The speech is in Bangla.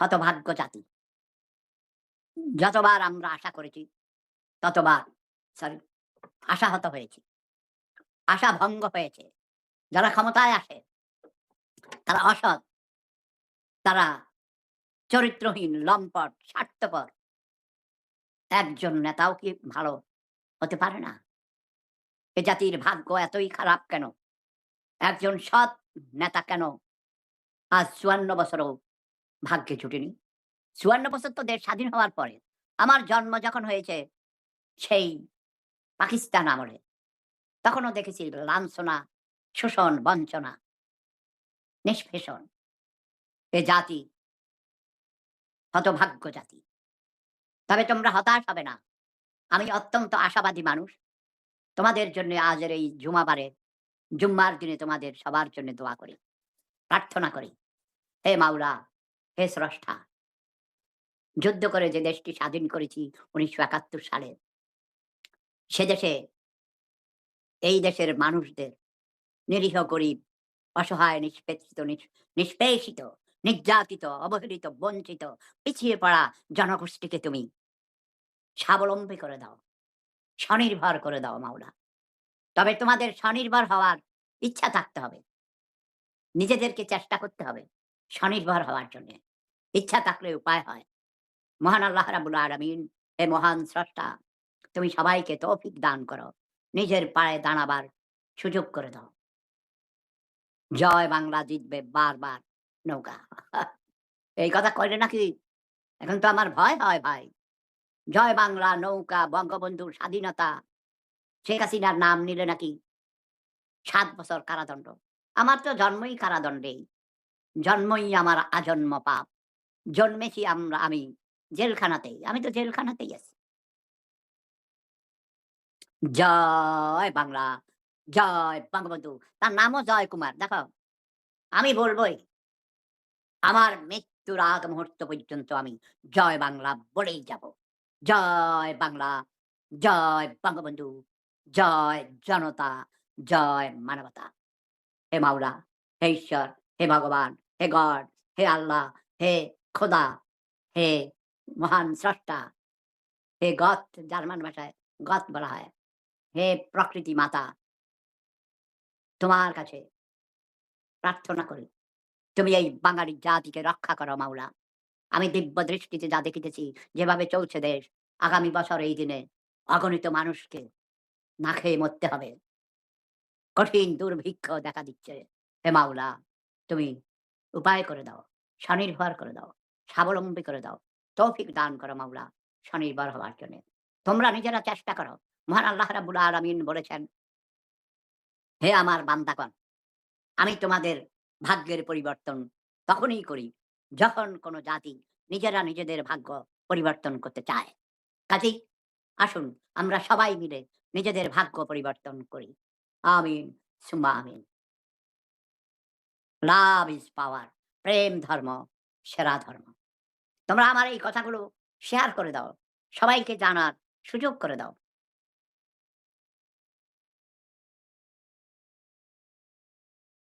হতভাগ্য জাতি। যতবার আমরা আশা করেছি, ততবার সরি আশাহত হয়েছি আশা ভঙ্গ হয়েছে। যারা ক্ষমতায় আসে, তারা অসৎ, তারা চরিত্রহীন, লম্পট, স্বার্থপর। একজন নেতাও কি ভালো হতে পারে না? এ জাতির ভাগ্য এতই খারাপ কেন? একজন সৎ নেতা কেন? আজ চুয়ান্ন বছরও ভাগ্যে জুটেনি চুয়ান্ন বছর তো দেশ স্বাধীন হওয়ার পরে আমার জন্ম যখন হয়েছে সেই পাকিস্তান আমলে, তখনও দেখেছি লাঞ্ছনা, শোষণ, বঞ্চনা, নিষ্পেষণ। এ জাতি হতভাগ্য জাতি। তবে তোমরা হতাশ হবে না। আমি অত্যন্ত আশাবাদী মানুষ। তোমাদের জন্য আজের এই জুমাবারে, জুম্মার দিনে তোমাদের সবার জন্য দোয়া করি, প্রার্থনা করি। হে মাওলা হে স্রষ্টা যুদ্ধ করে যে দেশটি স্বাধীন করেছি উনিশশো একাত্তর সালে, সে দেশে এই দেশের মানুষদের নিরীহ গরিব, অসহায় নিষ্পেষিত নিষ্পেষিত, নির্যাতিত, অবহেলিত, বঞ্চিত, পিছিয়ে পড়া জনগোষ্ঠীকে তুমি স্বাবলম্বী করে দাও, স্বনির্ভর করে দাও মাওলা। তবে তোমাদের স্বনির্ভর হওয়ার ইচ্ছা থাকতে হবে। নিজেদেরকে চেষ্টা করতে হবে স্বনির্ভর হওয়ার জন্য। ইচ্ছা থাকলে উপায় হয়। মহান আল্লাহ রাবুল আলমিন, হে মহান স্রষ্টা, তুমি সবাইকে তৌফিক দান করো। নিজের পায়ে দাঁড়াবার সুযোগ করে দাও। জয় বাংলা জিতবে বারবার নৌকা। এই কথা কইলে নাকি? এখন তো আমার ভয় হয় ভাই। জয় বাংলা নৌকা বঙ্গবন্ধুর স্বাধীনতা। শেখ হাসিনার নাম নিলে নাকি সাত বছর কারাদণ্ড। আমার তো জন্মই কারাদণ্ডেই। জন্মই আমার আজন্ম পাপ। জন্মেছি আমরা, আমি জেলখানাতেই, আমি তো জেলখানাতেই আছি। জয় বাংলা, জয় বঙ্গবন্ধু, তার নামও জয় কুমার দেখো আমি বলবোই, আমার মৃত্যুর আগ মুহূর্ত পর্যন্ত আমি জয় বাংলা বলেই যাব। জয় বাংলা, জয় বঙ্গবন্ধু, জয় জনতা, জয় মানবতা। হে মাওলা, হে ঈশ্বর, হে ভগবান, হে গড, হে আল্লাহ, হে খোদা। হে মহান স্রষ্টা। হে গত জার্মান ভাষায় গত বলা হয়। হে প্রকৃতি মাতা। তোমার কাছে প্রার্থনা করি, তুমি এই বাঙালি জাতিকে রক্ষা করো মাওলা। আমি দিব্য দৃষ্টিতে যা দেখিতেছি, যেভাবে চলছে দেশ, আগামী বছর এই দিনে অগণিত মানুষকে না খেয়ে মরতে হবে। কঠিন দুর্ভিক্ষ দেখা দিচ্ছে। হে মাওলা, তুমি উপায় করে দাও, স্বনির্ভর করে দাও। স্বাবলম্বী করে দাও। তৌফিক দান করো মাওলা, স্বনির্ভর হওয়ার জন্য। তোমরা নিজেরা চেষ্টা করো। মহান আল্লাহ রাবুল আলমিন বলেছেন, হে আমার বান্দাগণ, আমি তোমাদের ভাগ্যের পরিবর্তন তখনই করি যখন কোনো জাতি নিজেরা নিজেদের ভাগ্য পরিবর্তন করতে চায়। কাজেই আসুন আমরা সবাই মিলে নিজেদের ভাগ্য পরিবর্তন করি। আমিন, সুম্মা আমিন। লাভ ইজ পাওয়ার, প্রেম ধর্ম, সেরা ধর্ম। তোমরা আমার এই কথাগুলো শেয়ার করে দাও। সবাইকে জানার সুযোগ করে দাও।